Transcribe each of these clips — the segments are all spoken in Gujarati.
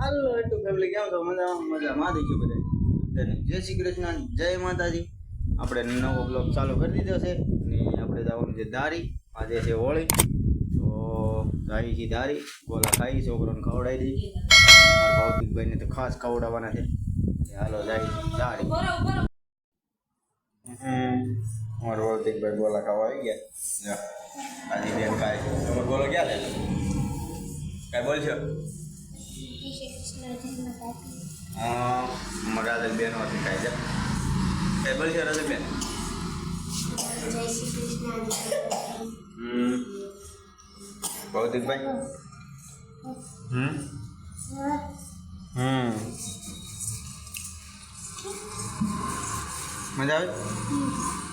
હાલો એટલું ફેમિલી કેમ છો? મજા મજામાં. દઈશું બધા જય શ્રી કૃષ્ણ. જય માતાજી. આપણે નવો બ્લોગ ચાલુ કરી દીધો છે. અને આપણે જવાનું છે દારી. આજે છે હોળી. તો જાય છે દારી. ગોલા ખાઈ છોકરોને ખવડાવી દઈ ભૌતિકભાઈને તો ખાસ ખવડાવવાના છે. હાલો જાય દારી. અમારો ભૌતિકભાઈ ગોલા ખાવા આવી ગયા. આજે બેન ખાય તમારો ગોલો ક્યાં લે કાંઈ બોલશો? અમારા રાધલ બેન હોતી ખાય છે કાંઈ બોલશો બેન ભૌતિકભાઈ? હમ? હમ. મજા આવે?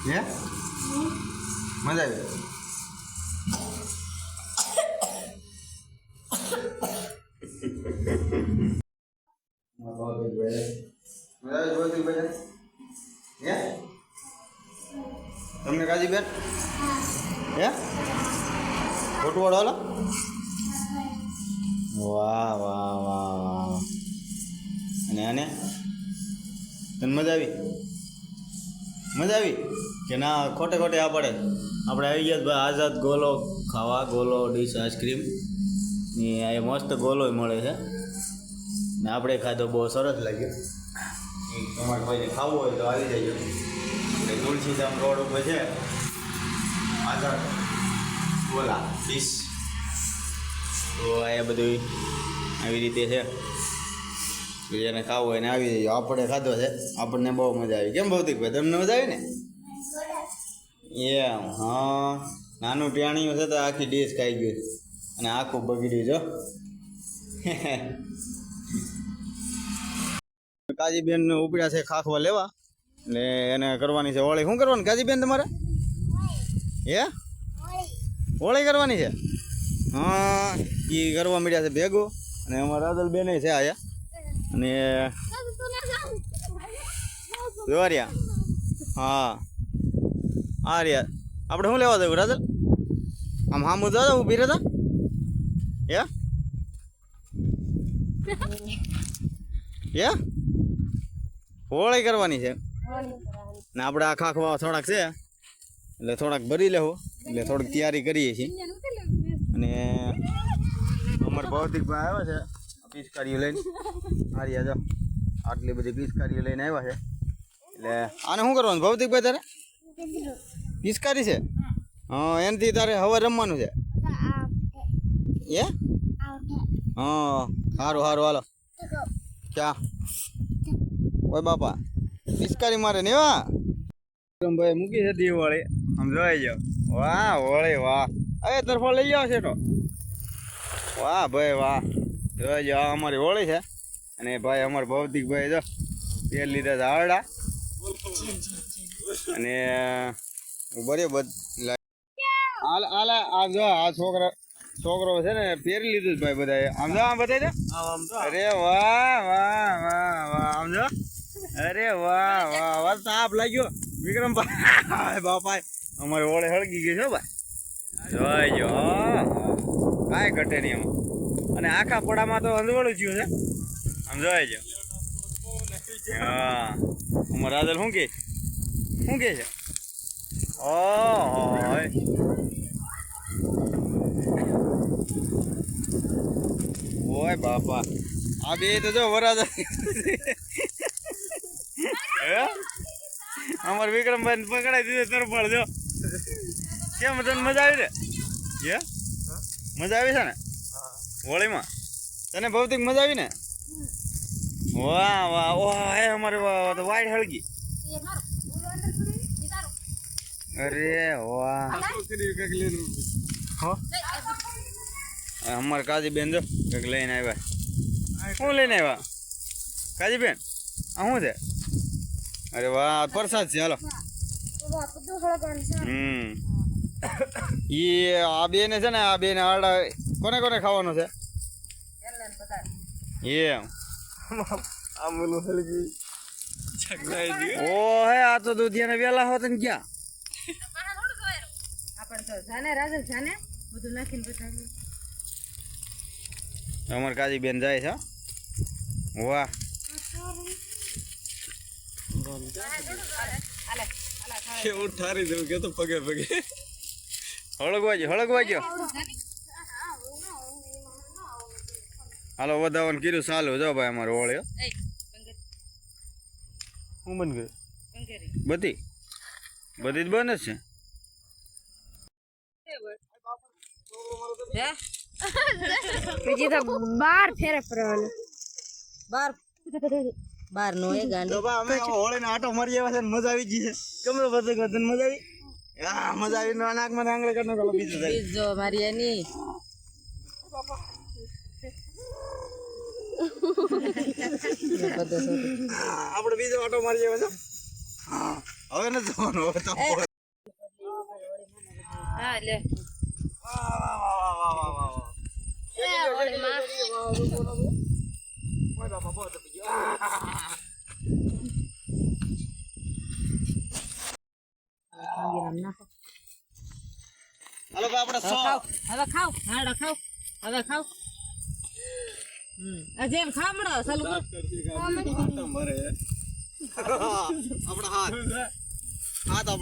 હે? મજા આવી? મજા હે તમને કાજી બેન હે ખોટું વાળો હાલો વાહ વાહ વાહ વાહ અને આને તને મજા આવી મજા આવી કે ના ખોટે ખોટે આ પડે આપણે આવી ગયા ભાઈ આઝાદ ગોલો ખાવા ગોલો ડીશ આઈસ્ક્રીમ ને મસ્ત ગોલો મળે છે ને આપણે ખાધો બહુ સરસ લાગ્યો. તમારે કોઈને ખાવું હોય તો આવી જજો. એટલે તુલસીધામ રોડ ઉપર છે. ગોલા ડીશ. તો આ બધું આવી રીતે છે. જેને ખાવું હોય ને આવી જજો. આપણે ખાધો છે. આપણને બહુ મજા આવી. કેમ ભૌતિકભાઈ તમને મજા આવી ને? એમ, હા. નાનું ટાણિયું છે તો આખી ડીશ ખાઈ ગયું અને આખું બગડ્યું જો કાજીબેન ઉપડ્યા છે ખાખવા લેવા. ને એને કરવાની છે હોળી શું કરવાની કાજીબેન તમારે? હે? હોળી કરવાની છે? હા એ કરવા મળ્યા છે ભેગું. અને અમારા રાદલબેન છે આયા અને જોવા રહ્યા હા. આ રહ્યા. આપણે શું લેવા જવું રાદલ આમ હામું હતા ઊભી રહેતા હે? હે? હોળી કરવાની છે. ને આપણે આખા આખવા થોડાક છે. એટલે થોડાક ભરી લેવું એટલે થોડીક તૈયારી કરીએ છીએ. અને અમારા ભૌતિકભાઈ આવ્યા છે. પિચકારીઓ લઈને. હારિયા જો આટલી બધી પિચકારીઓ લઈને આવ્યા છે. એટલે આને શું કરવાનું? ભૌતિકભાઈ તારે? પિચકારી છે? હા એનાથી તારે હવે રમવાનું છે. એ હા સારું સારું હાલો. ક્યાં? ઓય બાપા પિસ્કારી મારે ને વા ભાઈ મૂકી છે દિવાળી. આમ જોઈ જાઓ વાહ હોળી વાહ. અરે તરફો લઈ જાઓ છે તો વાહ ભાઈ વાહ. જોઈ જાઓ અમારી હોળી છે. અને ભાઈ અમારા ભૌતિકભાઈ જો તેલ લીધા આવડા અને બરાબર હાલ હાલ આ જો આ છોકરા છોકરો છે ને પહેરી લીધું ભાઈ બધા આમ જો આમ બતાવી દે અરે વાહ વાહ વાહ વાહ. આમ જો. અરે વાહ વાહ વાહ તાપ લાગ્યો. વિક્રમભાઈ બાપા અમારે ઓળે હળગી ગઈ છે ભાઈ. જોઈ, જો કાંઈ ઘટે નહીં એમાં. અને આખા પડામાં તો અંધવાળું થયું છે. આમ જોઈ, જો. હા. અમાર રાદલ શું કે? શું કે છે? ઓ ઓય બાપા. આ બે તો જો વરાદા હે અમાર વિક્રમભાઈ ને પકડાઈ દીધો તરફ જો. કેમ તને મજા આવી રે હે? મજા આવી છે ને? હોળીમાં? તને ભૌતિક મજા આવી ને? વાહ વાહ વાહ હે અમારે વાહ તો વાઈટ હળગી. અરે વાહ. હો. અમારે કાજીબેન જો કંઈક લઈને આવ્યા. શું લઈને આવ્યા? કાજીબેન આ શું છે? અરે વાહ પ્રસાદ છે હાલો. હમ. ઈ આ બે ને છે ને આ બે ને આડા કોને કોને ખાવાનું છે? એમ. ઓ હે આ તો દૂધિયાને વેલા હોત ને ક્યાં? અમારે કાજી બેન જાય છે હો. ઠારી દઉં કે તો પગે પગે હળગવા જો હળગવા જો હાલો વધાવવાનું કીધું ચાલુ જો ભાઈ અમારો ઓળ્યો હું બન ગયું બધી બધી જ બને છે બીજી તો બાર ફેરે ફરવાનું બાર બાર નો એ ગાંડો. બા અમે હોળે ને આટો મારી આવ્યા છે મજા આવી ગઈ. છે કમરો બધે મજા આવી? હા મજા આવી નો નાકમાં આંગળે કરનો ગલો બીજો થાય બીજો મારી એની. આપણે બીજો આટો મારી આવ્યા છે હા હવે નથી જવાનો હવે તો હા લે. વાહ, વાહ, વાહ, વાહ, વાહ, વાહ, વાહ. હાલો ભાઈ આપણે સો હવે ખાવ હાડો ખાવ હવે ખાવ હમ આ જેમ ખામડો ચાલુ કર આપણા હાથ હાથ આપણે